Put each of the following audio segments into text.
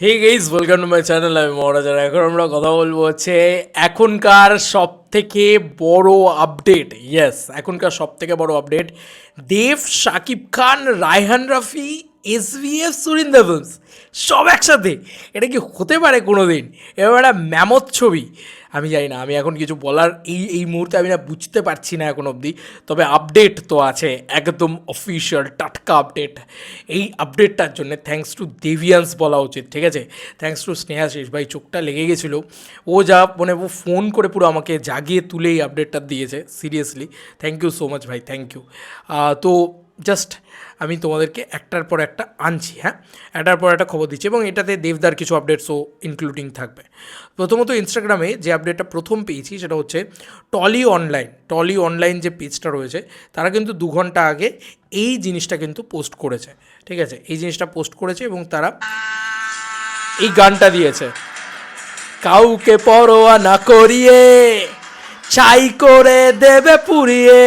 Hey guys welcome to my channel আমি মহারাজার এখন আমরা কথা বলব হচ্ছে এখনকার সব থেকে বড় আপডেট ইয়েস এখনকার সব থেকে বড় আপডেট দেব Shakib Khan, Raihan Rafi S V F Surinder films সব একসাথে। এটা কি হতে পারে কোনো দিন এবার একটা ম্যামত ছবি। আমি জানি না, আমি এখন কিছু বলার এই এই মুহূর্তে আমি না বুঝতে পারছি না এখন অবধি। তবে আপডেট তো আছে, একদম অফিসিয়াল টাটকা আপডেট এই আপডেটটার জন্য থ্যাঙ্কস টু দেভিয়ান্স বলা উচিত, ঠিক আছে? থ্যাঙ্কস টু স্নেহাশিস ভাই চোখটা লেগে গেছিল। ও যা মানে ও ফোন করে পুরো আমাকে জাগিয়ে তুলে এই আপডেটটা দিয়েছে seriously thank you so much ভাই থ্যাংক ইউ তো জাস্ট আমি তোমাদেরকে একটার পর একটা আনছি হ্যাঁ? একটার পর একটা খবর দিচ্ছি এবং এটাতে দেবদার কিছু আপডেটসও ইনক্লুডিং থাকবে। প্রথমত ইনস্টাগ্রামে যে আপডেটটা প্রথম পেয়েছি সেটা হচ্ছে টলি অনলাইন টলি অনলাইন যে পেজটা রয়েছে, তারা কিন্তু দু ঘণ্টা আগে এই জিনিসটা কিন্তু পোস্ট করেছে, ঠিক আছে? এই জিনিসটা পোস্ট করেছে এবং তারা এই গানটা দিয়েছে। কাউকে পরোয়া না করিয়ে। চাই করে দেবে পুড়িয়ে।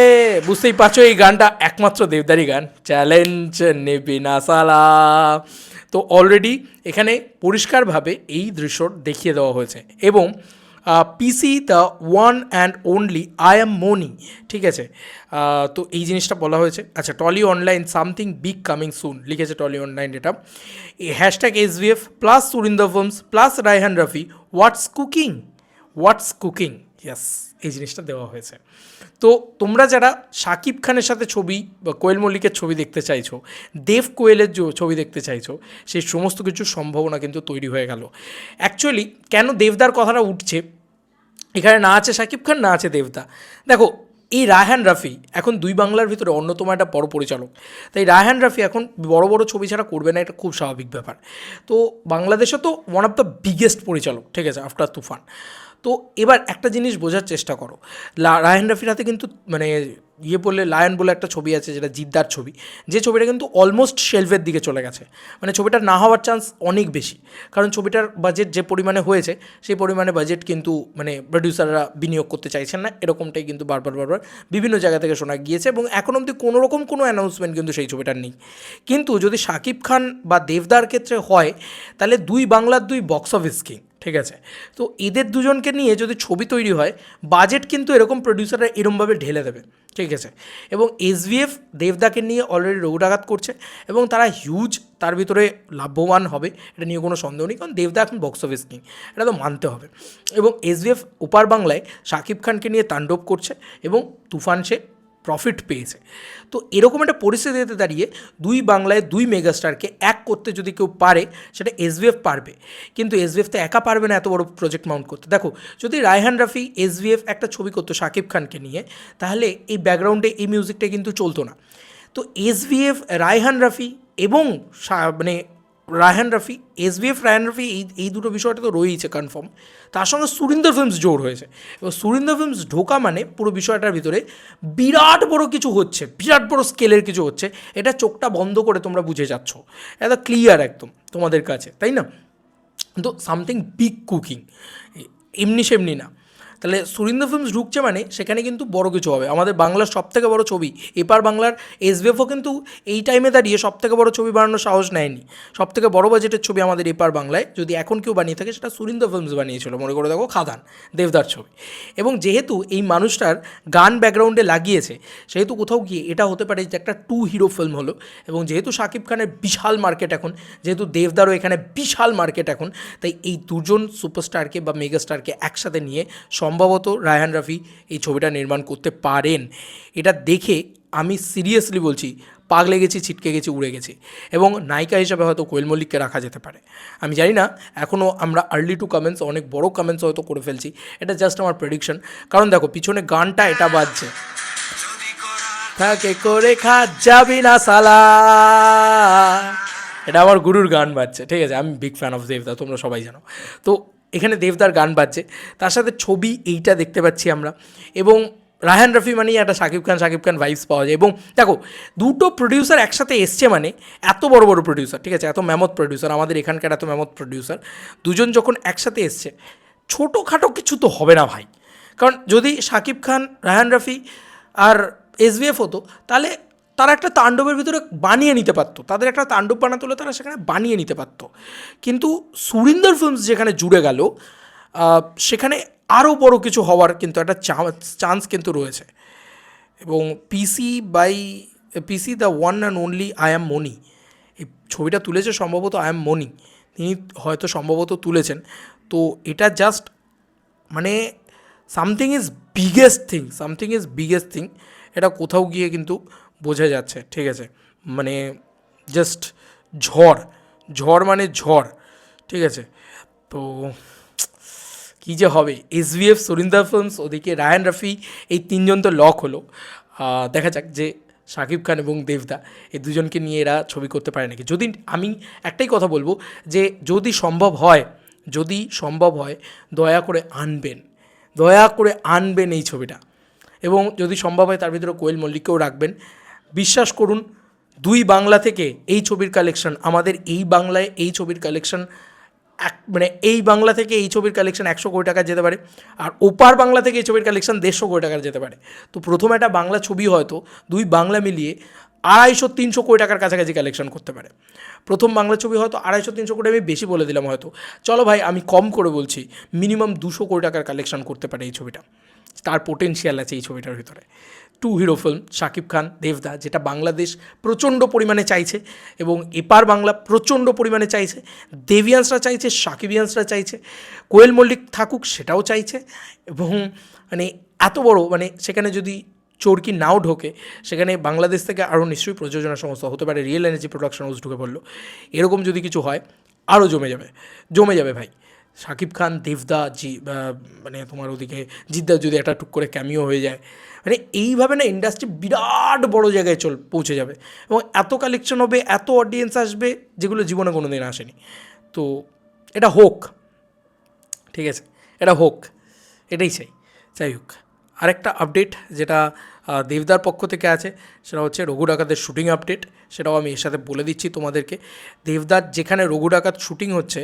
বুঝতেই পারছ, এই গানটা একমাত্র দেবদারি গান। চ্যালেঞ্জ নেবি না সালা। তো অলরেডি এখানে পরিষ্কারভাবে এই দৃশ্য দেখিয়ে দেওয়া হয়েছে। এবং PC the one and only I am Moni ঠিক আছে? তো এই জিনিসটা বলা হয়েছে। আচ্ছা Tolly online something big coming soon লিখেছে টলি অনলাইন এটা hashtag S V F plus Surinder films plus Raihan Rafi what's cooking what's cooking yes এই জিনিসটা দেওয়া হয়েছে। তো তোমরা যারা শাকিব খানের সাথে ছবি বা কোয়েল মল্লিকের ছবি দেখতে চাইছো, দেব কোয়েলের ছবি দেখতে চাইছো, সেই সমস্ত কিছু সম্ভাবনা কিন্তু তৈরি হয়ে গেল। অ্যাকচুয়ালি কেন দেবদার কথাটা উঠছে? এখানে না আছে শাকিব খান, না আছে দেবদা। দেখো, এই রায়হান রাফি এখন দুই বাংলার ভিতরে অন্যতম একটা বড় পরিচালক। তাই রায়হান রাফি এখন বড় বড় ছবি ছাড়া করবে না, এটা খুব স্বাভাবিক ব্যাপার। তো বাংলাদেশে তো ওয়ান অফ দ্য বিগেস্ট পরিচালক, ঠিক আছে, আফটার তুফান। তো এবার একটা জিনিস বোঝার চেষ্টা করো। রায়হান রাফির কিন্তু মানে ইয়ে বললে, লায়ন বলে একটা ছবি আছে যেটা জিদ্দার ছবি। যে ছবিটা কিন্তু অলমোস্ট শেলফের দিকে চলে গেছে। মানে ছবিটা না হওয়ার চান্স অনেক বেশি। কারণ ছবিটার বাজেট যে পরিমাণে হয়েছে, সেই পরিমাণে বাজেট কিন্তু মানে প্রডিউসাররা বিনিয়োগ করতে চাইছেন না। এরকমটাই কিন্তু বারবার বারবার বিভিন্ন জায়গা থেকে শোনা গিয়েছে এবং এখন অবধি কোনো রকম কোনো অ্যানাউন্সমেন্ট কিন্তু সেই ছবিটার নেই। কিন্তু যদি শাকিব খান বা দেবদার ক্ষেত্রে হয়, তাহলে দুই বাংলার দুই বক্স অফিস কিং ঠিক আছে? তো এদের দুজনকে নিয়ে যদি ছবি তৈরি হয় বাজেট কিন্তু এরকম প্রডিউসাররা এরমভাবে ঢেলে দেবে, ঠিক আছে? এবং এসভিএফ দেবদাকে নিয়ে অলরেডি রৌডাঘাত করছে এবং তারা হিউজ তার ভিতরে লাভবান হবে, এটা নিয়ে কোনো সন্দেহ নেই, কারণ দেবদা এখন বক্স অফিস কিং এটা তো মানতে হবে। এবং এসভিএফ ওপার বাংলায় শাকিব খানকে নিয়ে তাণ্ডব করছে এবং তুফান সে প্রফিট পেয়েছে। তো এরকম একটা পরিস্থিতিতে দাঁড়িয়ে দুই বাংলায় দুই মেগাস্টারকে এক করতে যদি কেউ পারে, সেটা এসভিএফ পারবে। কিন্তু এসভিএফ তো একা পারবে না এত বড় প্রজেক্ট মাউন্ট করতে। দেখো, যদি রায়হান রাফি এসভিএফ একটা ছবি করতো শাকিব খানকে নিয়ে, তাহলে এই ব্যাকগ্রাউন্ডে এই মিউজিকটা কিন্তু চলতো না। তো এসভিএফ রায়হান রাফি এবং মানে রায়হান রাফি এসবিএফ রায়হান রাফি এই এই দুটো বিষয়টা তো রয়েইছে কনফার্ম তার সঙ্গে সুরিন্দর ফিল্মস জোর হয়েছে। এবার সুরিন্দর ফিল্মস ঢোকা মানে পুরো বিষয়টার ভিতরে বিরাট বড় কিছু হচ্ছে, বিরাট বড় স্কেলের কিছু হচ্ছে। এটা চোখটা বন্ধ করে তোমরা বুঝে যাচ্ছ। এটা ক্লিয়ার একদম তোমাদের কাছে, তাই না? তো সামথিং বিগ কুকিং এমনি সেমনি না। তাহলে সুরিন্দর ফিল্মস ঢুকছে মানে সেখানে কিন্তু বড় কিছু হবে। আমাদের বাংলার সব থেকে বড় ছবি, এপার বাংলার এসবিএফও কিন্তু এই টাইমে দাঁড়িয়ে সব থেকে বড় ছবি বানানোর সাহস নেয়নি। সব থেকে বড় বাজেটের ছবি আমাদের এপার বাংলায়, যদি এখন কেউ বানিয়ে থাকে সেটা সুরিন্দ্র ফিল্মস বানিয়েছিল। মনে করে দেখো খাদান, দেবদার ছবি। এবং যেহেতু এই মানুষটার গান ব্যাকগ্রাউন্ডে লাগিয়েছে, সেহেতু কোথাও গিয়ে এটা হতে পারে যে একটা টু হিরো ফিল্ম হলো। এবং যেহেতু শাকিব খানের বিশাল মার্কেট এখন, যেহেতু দেবদারও এখানে বিশাল মার্কেট এখন, তাই এই দুজন সুপারস্টারকে বা মেগাস্টারকে একসাথে নিয়ে সম্ভবত রায়হান রাফি এই ছবিটা নির্মাণ করতে পারেন। এটা দেখে আমি সিরিয়াসলি বলছি, পাগলে গেছি, ছিটকে গেছি, উড়ে গেছি। এবং নায়িকা হিসাবে হয়তো কোয়েল মল্লিককে রাখা যেতে পারে। আমি জানি না এখনও আমরা আর্লি টু কমেন্টস অনেক বড় কমেন্টস হয়তো করে ফেলছি। এটা জাস্ট আমার প্রেডিকশন কারণ দেখো, পিছনে গানটা এটা বাজছে। থাকে করে খা যাবি না সালা। এটা আমার গুরুর গান বাজছে। ঠিক আছে, আমি বিগ ফ্যান অফ দেবদা তোমরা সবাই জানো। তো এখানে দেবদার গান বাজছে। তার সাথে ছবি এইটা দেখতে পাচ্ছি আমরা। এবং রায়হান রফি মানেই একটা শাকিব খান শাকিব খান ভাইবস পাওয়া যায়। এবং দেখো, দুটো প্রডিউসার একসাথে এসছে মানে এত বড় বড় প্রডিউসার ঠিক আছে? এত মেমত প্রডিউসার আমাদের এখানকার এত মেমত প্রডিউসার দুজন যখন একসাথে এসছে, ছোটোখাটো কিছু তো হবে না ভাই। কারণ যদি শাকিব খান, রায়হান রফি আর এসবিএফ হতো, তাহলে তারা একটা তাণ্ডবের ভিতরে বানিয়ে নিতে পারতো। তাদের একটা তাণ্ডব বানাতে হলে তারা সেখানে বানিয়ে নিতে পারতো। কিন্তু সুরিন্দর ফিল্মস যেখানে জুড়ে গেল সেখানে আরও বড় কিছু হওয়ার কিন্তু একটা চান্স কিন্তু রয়েছে। এবং PC by PC the one and only I am Moni এই ছবিটা তুলেছে সম্ভবত আই অ্যাম মনি তিনি হয়তো সম্ভবত তুলেছেন। তো এটা জাস্ট মানে something is biggest thing something is biggest thing এটা কোথাও গিয়ে কিন্তু বোঝা যাচ্ছে, ঠিক আছে? মানে জাস্ট ঝড় ঝড় মানে ঝড়, ঠিক আছে? তো কী যে হবে? এসভিএফ সুরিন্দর ফিল্মস ওদিকে রায়ান রাফি এই তিনজন তো লক হলো। দেখা যাক যে শাকিব খান এবং দেবদা এই দুজনকে নিয়ে এরা ছবি করতে পারে নাকি। যদি আমি একটাই কথা বলব যে যদি সম্ভব হয়, যদি সম্ভব হয়, দয়া করে আনবেন, দয়া করে আনবেন এই ছবিটা। এবং যদি সম্ভব হয় তার ভিতরে কোয়েল মল্লিককেও রাখবেন বিশ্বাস করুন, দুই বাংলা থেকে এই ছবির কালেকশন আমাদের এই বাংলায় এই ছবির কালেকশন এক মানে এই বাংলা থেকে এই ছবির কালেকশন একশো কোটি টাকা যেতে পারে, আর ওপার বাংলা থেকে এই ছবির কালেকশন দেড়শো কোটি টাকার যেতে পারে। তো প্রথম একটা বাংলা ছবি হয়তো, দুই বাংলা মিলিয়ে আড়াইশো তিনশো কোটি টাকার কাছাকাছি কালেকশন করতে পারে। প্রথম বাংলা ছবি হয়তো আড়াইশো তিনশো কোটি, আমি বেশি বলে দিলাম হয়তো। চলো ভাই, আমি কম করে বলছি মিনিমাম দুশো কোটি টাকার কালেকশন করতে পারে এই ছবিটা। তার পোটেনশিয়াল আছে এই ছবিটার ভিতরে। Two hero film, Shakib Khan, দেবদা, যেটা বাংলাদেশ প্রচণ্ড পরিমাণে চাইছে এবং এপার বাংলা প্রচণ্ড পরিমাণে চাইছে। দেবিয়ান্সরা চাইছে, সাকিবিয়ান্সরা চাইছে, কোয়েল মল্লিক থাকুক সেটাও চাইছে এবং মানে এত বড় মানে সেখানে যদি চরকি নাও ঢোকে, সেখানে বাংলাদেশ থেকে আরও নিশ্চয়ই প্রযোজনা সংস্থা হতে পারে, রিয়েল এনার্জি প্রোডাকশন হাউস ঢুকে পড়ল। এরকম যদি কিছু হয়, আরও জমে যাবে জমে যাবে ভাই। শাকিব খান, দেবদা, জি মানে তোমার ওদিকে জিদ্দা যদি একটা টুক করে ক্যামিও হয়ে যায় মানে এইভাবে না ইন্ডাস্ট্রি বিরাট বড় জায়গায় চল, পৌঁছে যাবে এবং এত কালেকশন হবে, এত অডিয়েন্স আসবে যেগুলো জীবনে কোনো দিন আসেনি। তো এটা হোক, ঠিক আছে, এটা হোক, এটাই চাই। যাই হোক, আরেকটা আপডেট যেটা দেবদার পক্ষ থেকে আছে। সেটা হচ্ছে রঘু ডাকাতের শ্যুটিং আপডেট সেটাও আমি এর সাথে বলে দিচ্ছি তোমাদেরকে। দেবদার যেখানে রঘু ডাকাত শ্যুটিং হচ্ছে,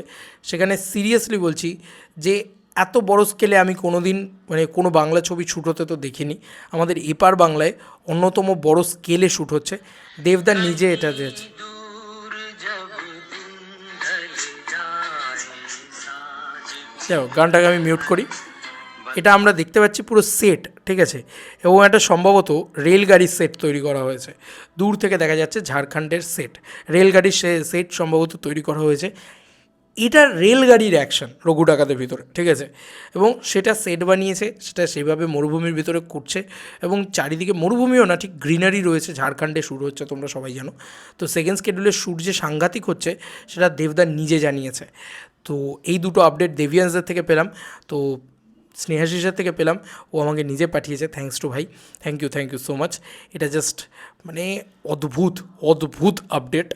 সেখানে সিরিয়াসলি বলছি যে এত বড় স্কেলে আমি কোনো দিন মানে কোনো বাংলা ছবি শ্যুট হতে তো দেখিনি। আমাদের এপার বাংলায় অন্যতম বড় স্কেলে শ্যুট হচ্ছে। দেবদার নিজে এটা দিয়েছে। গানটাকে আমি মিউট করি। এটা আমরা দেখতে পাচ্ছি পুরো সেট ঠিক আছে? এবং এটা সম্ভবত রেলগাড়ির সেট তৈরি করা হয়েছে। দূর থেকে দেখা যাচ্ছে ঝাড়খণ্ডের সেট রেলগাড়ির সেট সম্ভবত তৈরি করা হয়েছে। এটা রেলগাড়ির অ্যাকশন রঘু ডাকাতের ভিতরে, ঠিক আছে? এবং সেটা সেট বানিয়েছে, সেটা সেভাবে মরুভূমির ভিতরে করছে এবং চারিদিকে মরুভূমিও না, ঠিক গ্রিনারি রয়েছে। ঝাড়খণ্ডে শুরু হচ্ছে, তোমরা সবাই জানো। তো সেকেন্ড স্কেডিউলের শ্যুট যে সাংঘাতিক হচ্ছে, সেটা দেবদার নিজে জানিয়েছে। তো এই দুটো আপডেট দেভিয়ান্সদের থেকে পেলাম। তো স্নেহাশিসের থেকে পেলাম। ও আমাকে নিজে পাঠিয়েছে থ্যাংকস টু ভাই। Thank you thank you so much এটা জাস্ট মানে অদ্ভুত অদ্ভুত আপডেট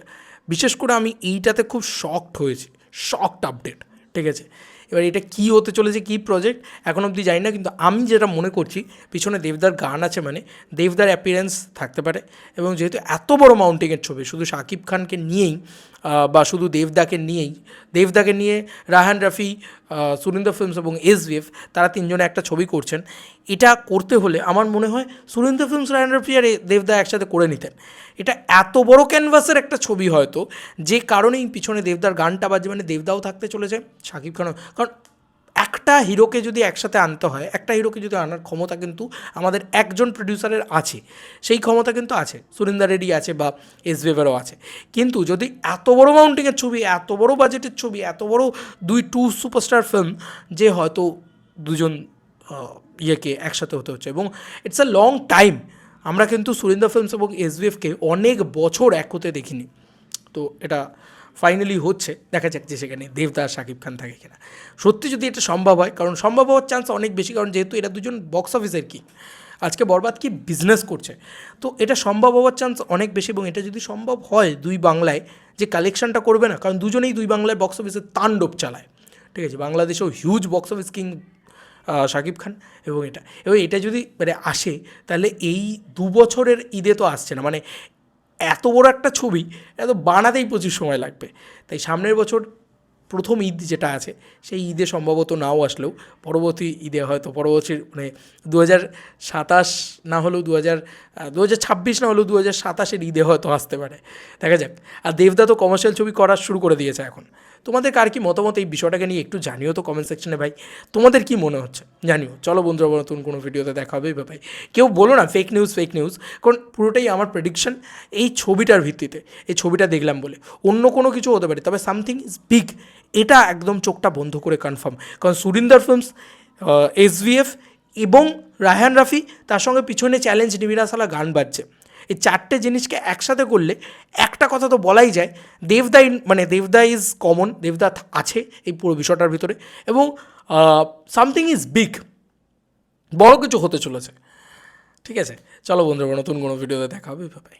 বিশেষ করে আমি এইটাতে খুব শকড হয়েছি শকড আপডেট ঠিক আছে? এবার এটা কী হতে চলেছে, কী প্রজেক্ট এখন অবধি জানি না, কিন্তু আমি যেটা মনে করছি, পিছনে দেবদার গান আছে মানে দেবদার অ্যাপিয়ারেন্স থাকতে পারে। এবং যেহেতু এত বড় মাউন্টেনের ছবি, শুধু শাকিব খানকে নিয়েই বা শুধু দেবদাকে নিয়েই, দেবদাকে নিয়ে রাহান রাফি সুরিন্দর ফিল্মস এবং এসভিএফ তারা তিনজনে একটা ছবি করছেন। এটা করতে হলে আমার মনে হয় সুরিন্দর ফিল্মস রায়নার আর দেবদা একসাথে করে নিতেন। এটা এত বড় ক্যানভাসের একটা ছবি হয়তো, যে কারণেই পিছনে দেবদার গানটা বাজে মানে দেবদাও থাকতে চলেছে শাকিব খানও। কারণ একটা হিরোকে যদি একসাথে আনতে হয়, একটা হিরোকে যদি আনার ক্ষমতা কিন্তু আমাদের একজন প্রডিউসারের আছে, সেই ক্ষমতা কিন্তু আছে। সুরিন্দর রেডি আছে বা এস ভেভারও আছে। কিন্তু যদি এত বড় মাউন্টিংয়ের ছবি, এত বড় বাজেটের ছবি, এত বড় দুই টু সুপারস্টার ফিল্ম যে হয়তো দুজন ইয়েকে একসাথে হতে হচ্ছে এবং ইটস আ লং টাইম আমরা কিন্তু সুরিন্দর ফিল্মস এবং এসবিএফকে অনেক বছর এক হতে দেখিনি। তো এটা ফাইনালি হচ্ছে, দেখা যাক যে সেখানে দেবদাস শাকিব খান থাকে কিনা। সত্যি যদি এটা সম্ভব হয়, কারণ সম্ভব হওয়ার চান্স অনেক বেশি, কারণ যেহেতু এরা দুজন বক্স অফিসের কি আজকে বরবাদ কি বিজনেস করছে। তো এটা সম্ভব হওয়ার চান্স অনেক বেশি এবং এটা যদি সম্ভব হয় দুই বাংলায়, যে কালেকশনটা করবে না, কারণ দুজনেই দুই বাংলায় বক্স অফিসে তাণ্ডব চালায়। ঠিক আছে, বাংলাদেশেও huge box office king Shakib Khan এবং এটা। এবং এটা যদি মানে আসে, তাহলে এই দু বছরের ঈদে তো আসছে না। মানে এত বড় একটা ছবি, এত বানাতেই প্রচুর সময় লাগবে। তাই সামনের বছর প্রথম ঈদ যেটা আছে, সেই ঈদে সম্ভবত নাও আসলেও, পরবর্তী ঈদে হয়তো, পরবর্তী মানে দু হাজার সাতাশ না হলেও দু হাজার দু হাজার ছাব্বিশ না হলেও দু হাজার সাতাশের ঈদে হয়তো আসতে পারে। দেখা যাক। আর দেবদা তো কমার্শিয়াল ছবি করা শুরু করে দিয়েছে এখন। তোমাদের কার কি মতামত এই বিষয়টাকে নিয়ে একটু জানিও তো কমেন্ট সেকশনে ভাই। তোমাদের কি মনে হচ্ছে? জানিও। চলো বন্ধুরা, নতুন কোনো ভিডিওতে দেখা হবে ভাই কেউ বলো না ফেক নিউজ ফেক নিউজ কারণ পুরোটাই আমার প্রেডিকশন এই ছবিটার ভিত্তিতে। এই ছবিটা দেখলাম বলে। অন্য কোনো কিছু হতে পারে, তবে সামথিং ইজ বিগ এটা একদম চোখটা বন্ধ করে কনফার্ম কারণ সুরিন্দর ফিল্মস এসভিএফ এবং রায়হান রাফি তার সঙ্গে পিছনে চ্যালেঞ্জ নিবিরাসালা গান বাজছে। এই চারটে জিনিসকে একসাথে করলে একটা কথা তো বলাই যায়, দেবদা মানে দেবদা ইজ কমন দেবদা আছে এই পুরো বিষয়টার ভিতরে এবং সামথিং ইজ বিগ বড় কিছু হতে চলেছে। ঠিক আছে? চলো বন্ধুরা, নতুন কোনো ভিডিওতে দেখা হবে বাই